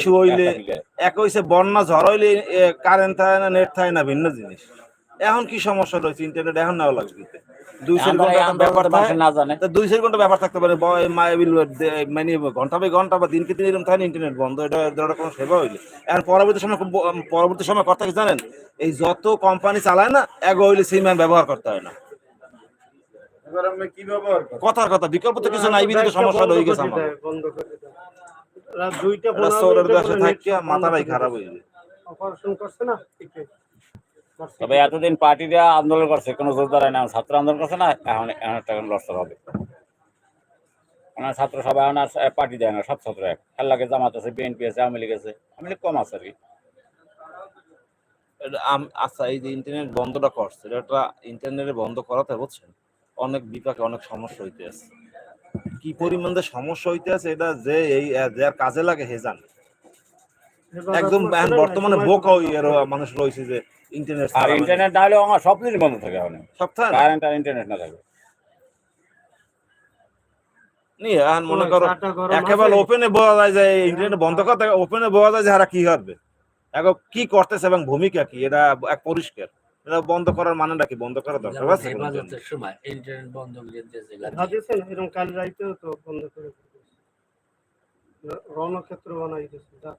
Issue হইলে এক হইছে বন্যা ঝড় হইলে কারেন্ট থাকে না নেট থাকে না ভিন্ন জিনিস। এখন কি সমস্যা রয়েছে? ইন্টারনেট এখন নেওয়া লাগবে দুই ঘণ্টা ব্যাপার না জানে। তা ঘণ্টা ব্যাপার থাকতে পারে। মানে ঘণ্টা বাই ঘণ্টা বা দিনকে দিন এরকম থাকে ইন্টারনেট বন্ধ। এটা কোনো সেবা হইলে। এখন পরবর্তী সময় পরবর্তী সময় কথা কি জানেন? এই যত কোম্পানি চালায় না এক হইলে সিম ব্যবহার করতে হয় না। এবার আমরা কি ব্যবহার করি কথার কথা বিকল্প তো কিছু নাই সমস্যা রয়ে গেছে আমার। দুইটা এটা পনেরো সৌরের মিনিটে দেশে করে থাকিয়া বন্ধ মাথাটাই খারাপ হয়ে যায় অপারেশন করছে না? তবে এতদিন পার্টিরা আন্দোলন করছে কোনো জোর দাঁড়ায় না। ছাত্র আন্দোলন করছে না এখন এখন একটা হবে। ছাত্র সবাই ওনার পার্টি দেয় না সব ছাত্র এক। খেলাকে জামাত আছে বিএনপি আছে আওয়ামী লীগ আছে আওয়ামী লীগ কম আছে আর কি। এটা আচ্ছা এই যে ইন্টারনেট বন্ধটা করছে এটা ইন্টারনেটে বন্ধ করাতে বুঝছেন অনেক বিপাকে অনেক সমস্যা হইতে আছে। কি পরিমাণ যে সমস্যা হইতে আছে এটা যে এই যার কাজে লাগে হে জানে। একদম এখন বর্তমানে বোকা করছে। ইয়ের মানুষ রয়েছে যে ইন্টারনেট আর ইন্টারনেট না হলে আমার সব কিছু বন্ধ থাকে এখন। সপ্তাহে কারেন্ট আর ইন্টারনেট না থাকে। নি এখন মনে করো একেবারে ওপেনে বোঝা যায় যে ইন্টারনেট বন্ধ করতে ওপেনে বোঝা যায় যে হারা কি করবে? এখন কি করতেছে এবং ভূমিকা কি? এটা এক পরিষ্কার। বন্ধ করার মানেটা কি? বন্ধ করার দরকার আছে হেফাজতের সময় ইন্টারনেট বন্ধ করে দিয়েছে ভাবছেন এরকম কাল রাইতেও তো বন্ধ করে রণক্ষেত্র বানাই দিয়েছে যা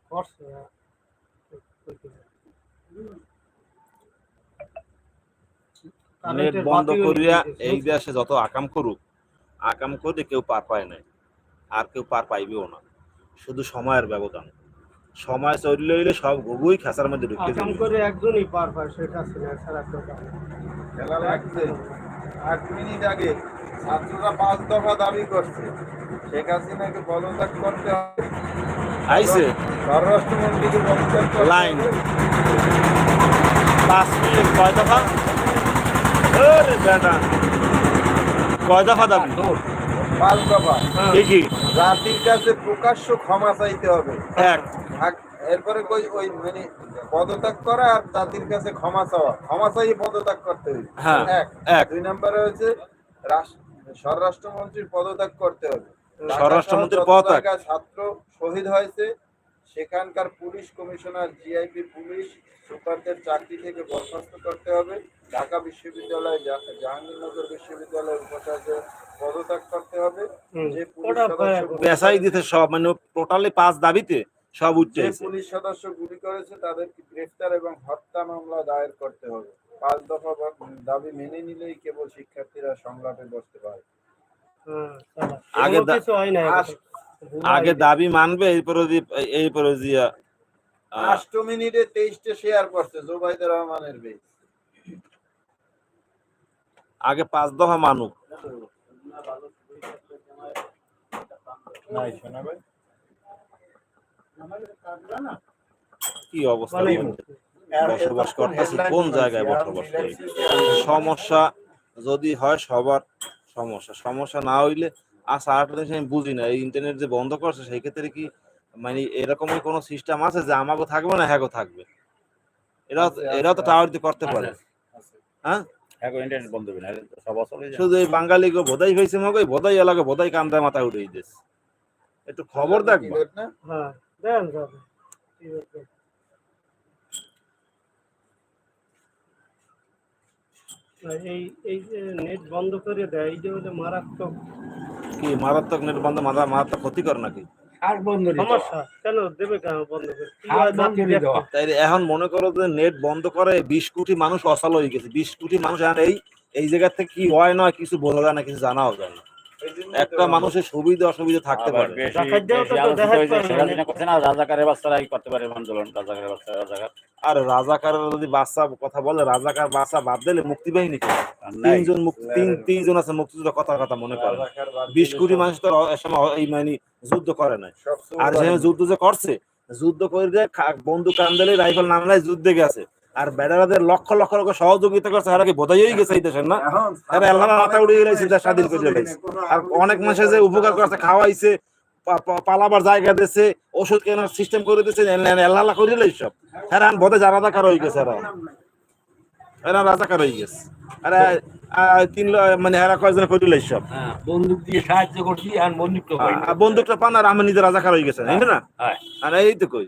নেট বন্ধ করিয়া এই দেশে যত আকাম করুক আকাম করে কেউ পার পায় নাই আর কেউ পার পাইবেও না। শুধু সময়ের ব্যবধান। সময় চললে হইলে সব গুগুই খেসার মধ্যে ঢুকে যাবে। করে একজনই পার পায় সেটা ছিল ছাড়া কেউ খেলা লাগছে। আট মিনিট আগে ছাত্ররা পাঁচ দফা দাবি করছে। শেখ হাসিনাকে পদত্যাগ করতে হবে। আইছে স্বরাষ্ট্রমন্ত্রীকে পদত্যাগ করতে লাইন। পাঁচ মিনিট কয় দফা? আরে বেটা। কয় দফা দাবি? পাঁচ দফা। কি কি? জাতির কাছে প্রকাশ্য ক্ষমা চাইতে হবে। এক। এরপরে কই ওই মানে পদত্যাগ করা আর জাতির কাছে ক্ষমা চাওয়া। ক্ষমা চাইয়ে পদত্যাগ করতে হবে। হ্যাঁ, এক। এক। দুই নম্বরে হচ্ছে স্বরাষ্ট্রমন্ত্রীর পদত্যাগ করতে হবে। স্বরাষ্ট্রমন্ত্রীর পদত্যাগ? ছাত্র শহীদ হয়েছে সেখানকার পুলিশ কমিশনার জিআইপি পুলিশ সুপারদের চাকরি থেকে বরখাস্ত করতে হবে। ঢাকা বিশ্ববিদ্যালয় জাহাঙ্গীরনগর বিশ্ববিদ্যালয়ের উপাচার্য পদত্যাগ করতে হবে। যে পুলিশ দিতে সব মানে টোটালি পাঁচ দাবিতে সব উঠছে যে পুলিশ সদস্য গুলি করেছে তাদেরকে গ্রেফতার এবং হত্যা মামলা দায়ের করতে হবে। পাঁচ দফা দাবি মেনে নিলেই কেবল শিক্ষার্থীরা সংলাপে বসতে পারে আগে হয় আগে দাবি মানবে এরপরে এরপরে দিয়া আষ্ট মিনিটে তেইশটা শেয়ার করছে জোবাইদুর রহমানের বেশ আগে পাঁচ দফা মানুক। কি অবস্থা বসবাস করতেছি কোন জায়গায় বসবাস করি? সমস্যা যদি হয় সবার সমস্যা। সমস্যা না হইলে আচ্ছা আরেকটা জিনিস আমি বুঝি না। এই ইন্টারনেট যে বন্ধ করছে সেই ক্ষেত্রে কি মানে এরকমই কোনো সিস্টেম আছে যে আমাকে থাকবে না হ্যাঁ থাকবে? এরাও আছে, এরাও তো টাওয়ার দিতে করতে পারে। হ্যাঁ? হয়ে। শুধু এই বাঙালি গো বোধাই হয়েছে মগে বোধাই এলাকা বোধাই কান্দা মাথায় উঠে দিস একটু খবর দেখবা। না। হ্যাঁ। দেন যাবে এই এই যে নেট বন্ধ করে দেয় এই যে হলো মারাত্মক। কি মারাত্মক নেট বন্ধ মাথা মারাত্মক ক্ষতি করে নাকি? আর বন্ধ সমস্যা? কেন দেবে কেন বন্ধ করে? তাই এখন মনে করো যে নেট বন্ধ করে বিশ কোটি মানুষ অসাল হয়ে গেছে। বিশ কোটি মানুষ এখন এই এই জায়গা থেকে কি হয় না কিছু বোঝা যায় না কিছু জানাও যায় না। একটা মানুষের সুবিধা অসুবিধা থাকতে পারে না। না, রাজাকারের বাচ্চারাই করতে পারে আন্দোলন, রাজাকারের বাচ্চা, রাজাকার। আর রাজাকারের যদি বাচ্চা কথা বলে রাজাকার বাচ্চা বাদ দিলে মুক্তি বাহিনী। তিনজন মুক্তি তিন তিনজন আছে মুক্তিযুদ্ধ কথার কথা মনে করে বিশ কোটি মানুষ তো এই সময় এই মানে যুদ্ধ করে নাই। সব আর যুদ্ধ যে করছে যুদ্ধ করে বন্দুক কান্দালে রাইফেল নামলাই যুদ্ধে গেছে। আর বেড়াদের লক্ষ লক্ষ লোক সহযোগিতা করছে এরা কি বোধাই হয়ে গেছে এই দেশের না? এরা আল্লাহ মাথা উড়ে গেছে দেশ স্বাধীন করে কোনো আর অনেক মানুষের যে উপকার করছে খাওয়াইছে পালাবার জায়গা দিছে ওষুধ কেনার সিস্টেম করে দিচ্ছে আল্লাহ আল্লাহ করে দিলে সব হ্যাঁ বোধে যারা দেখার হয়ে গেছে এরা। এরা রাজাকার হয়ে গেছে। আরে তিন মানে এরা কয়জন করিল সব হ্যাঁ বন্দুক দিয়ে সাহায্য করছি আর বন্দুক তো হয়নি। আহ, বন্দুকটা পান আর আমি নিজে রাজাকার হয়ে গেছে তাই না? হ্যাঁ। আর এই তো কই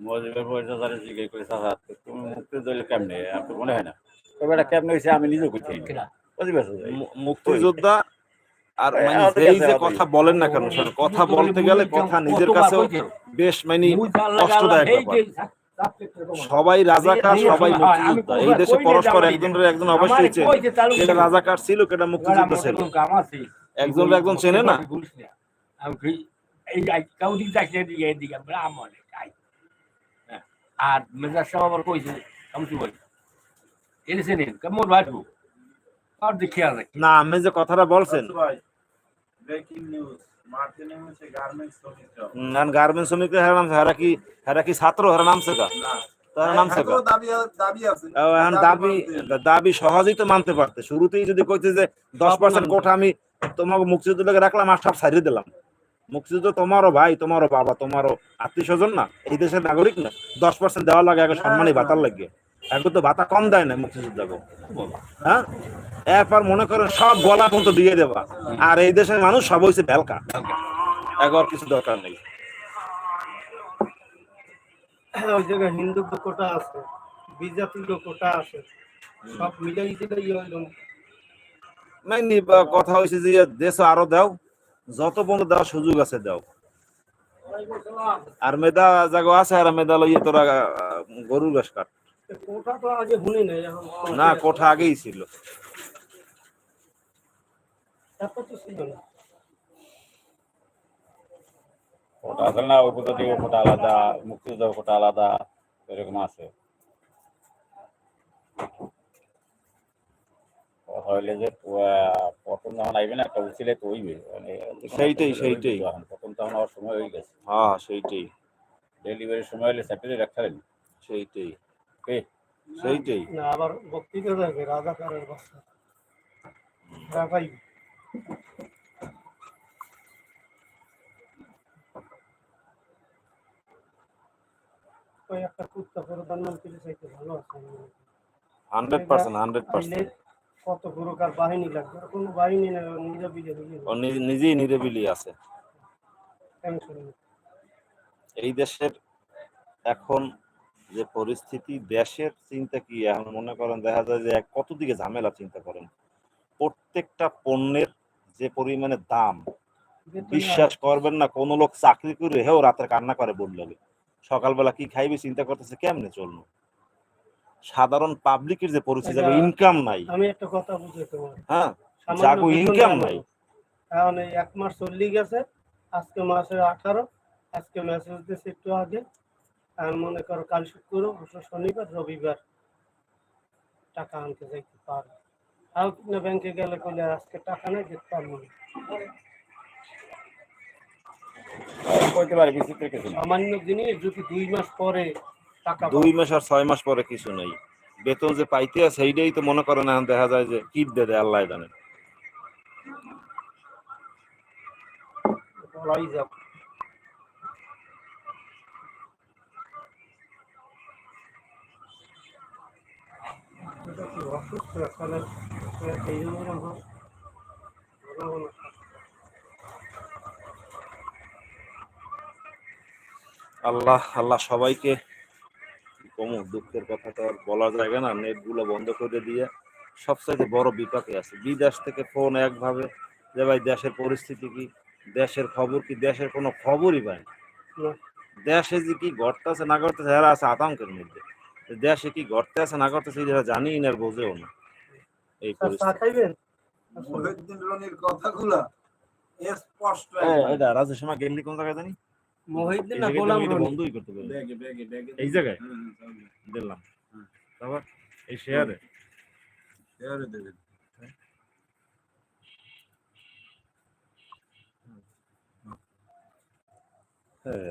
মজিবের পয়সা তারা জিজ্ঞেস করে চাচা তুমি মুক্তি দিলে কেমনে আপনার মনে হয় না তবে এটা কেমনে হয়েছে আমি নিজেও করছি কিনা? বুঝতে পারছ মু- মুক্তিযোদ্ধা আর মানে আমাদের যে কথা বলেন না কেন স্যার কথা বলতে গেলে কথা নিজের কাছেও বেশ মানে কষ্টদায়ক ব্যাপার। সবাই রাজাকার সবাই হয়, মুক্তিযোদ্ধা এই দেশে পরস্পর যাব একজন অবশ্যই চেনে কেটা করে। রাজাকার ছিল কেটা মুক্তিযোদ্ধা ছিল। একজন একজন চেনে না আর মেজাজ সাহেব আবার কইছে আমি কি বলি? এনেছে নিন কেমন বাজবো আর দেখে আর না আমি যে কথাটা বলছেন। ব্রেকিং নিউজ গার্মেন্টস শ্রমিকরা গার্মেন্টস হেরা কি হেরা কি ছাত্র হেরা নামছে কা তারা নামছে কা দাবি দাবি এখন দাবি দাবি সহজেই তো মানতে পারতে। শুরুতেই যদি কইতে যে দশ পার্সেন্ট কোঠা আমি তোমাকে মুক্তিযুদ্ধকে রাখলাম আর সব ছাড়িয়ে দিলাম। মুক্তিযুদ্ধ তোমারও ভাই তোমারও বাবা তোমারও আত্মীয় স্বজন না? এই দেশের নাগরিক না? দশ পার্সেন্ট দেওয়া লাগে আগে সম্মানী ভাতার লাগে। এখন তো ভাতা কম দেয় না মুক্তিযোদ্ধাকে হ্যাঁ? এরপর মনে করেন সব গলা পর্যন্ত দিয়ে দেবা। আর এই দেশের মানুষ সব হয়েছে ভেলকা। এখন কিছু দরকার নেই। ওই জায়গায় হিন্দু কোটা আছে কোটা আছে সব মিলাই মানে কথা হয়েছে যে দেশ আরও দাও। যত বন্ধু দেওয়ার সুযোগ আছে দাও। আর মেধা জাগো আছে আর মেধা লইয়ে তোরা গরুর ঘাস কাট। না কোঠা আগেই ছিল। না। কোটা আলাদা কোটা আলাদা এরকম আছে। কথা হইলে যে আহ, যখন আইবে না একটা উচিলে তো হইবে মানে সেইটাই, সেইটাই। এখন প্রথম তখন আমার সময় হয়ে গেছে। হ্যাঁ সেইটাই। ডেলিভারির সময় হলে স্যাটারডে রাখতে সেইটাই। কে? সেইটাই। না আবার বক্তৃতা দেখবে রাজাকারের বাচ্চা। রাখাই ওই একটা কুত্তা প্রধানমন্ত্রী চাইতে ভালো আছে। হান্ড্রেড পার্সেন্ট হান্ড্রেড পার্সেন্ট কত প্রকার বাহিনী লাগবে? কোনো বাহিনী নিরাবিলে ও নিজেই নিরিবিলি আছে। এই দেশের এখন যে পরিস্থিতি দেশের চিন্তা কি? এখন মনে করেন দেখা যায় যে কত দিকে ঝামেলা চিন্তা করেন। প্রত্যেকটা পণ্যের যে পরিমাণে দাম বিশ্বাস করবেন না কোন লোক চাকরি করে হেও রাতের কান্না করে বললে সকালবেলা কি খাইবে চিন্তা করতেছে কেমনে চলবো সাধারণ পাবলিকের যে পরিস্থিতি আচ্ছা। ইনকাম নাই। আমি একটা কথা বুঝে তোমার। হ্যাঁ যাগো ইনকাম নাই। এখন এই এক মাস চল্লি গেছে আজকে মাসের আঠারো আজকে মেসেজ দিয়েছে একটু আগে। আর মনে করো কাল শুক্র শনিবার রবিবার টাকা আনতে যাইতে পারো তাও কিনা ব্যাংকে গেলে কইলে আজকে টাকা নেই যেতে পারব না। সামান্য জিনিস যদি দুই মাস পরে দুই মাস আর ছয় মাস পরে কিছু নাই। বেতন যে পাইতে আছে সেইটাই তো মনে করেন এখন দেখা যায় যে দে দেয় আল্লাহ জানে। কি আল্লাহ আল্লাহ সবাইকে কম দুঃখের কথা তো আর বলা জায়গা না নেটগুলো বন্ধ করে দিয়ে সবচাইতে বড় বিপাকে আছে। বিদেশ থেকে ফোন একভাবে যে ভাই দেশের পরিস্থিতি কি দেশের খবর কি দেশের কোনো খবরই পায় না। দেশে যে কি ঘটতেছে না ঘটতেছে এরা আছে আতঙ্কের মধ্যে। দেশে কি ঘটতে আছে না ঘটতেছে এরা জানি না আর বোঝেও না। এই পরিস্থিতি। কথাগুলা স্পষ্ট এটা রাজের সময় গেলি কোন জায়গায় জানি? মহিউদ্দিন এই না জায়গায় গোলাম বন্ধই করতে পারি। ব্যাগে ব্যাগে ব্যাগে। এই জায়গায়? হুম, হুম। দিলাম তারপর এই শেয়ারে? শেয়ারে দেবেন। হ্যাঁ।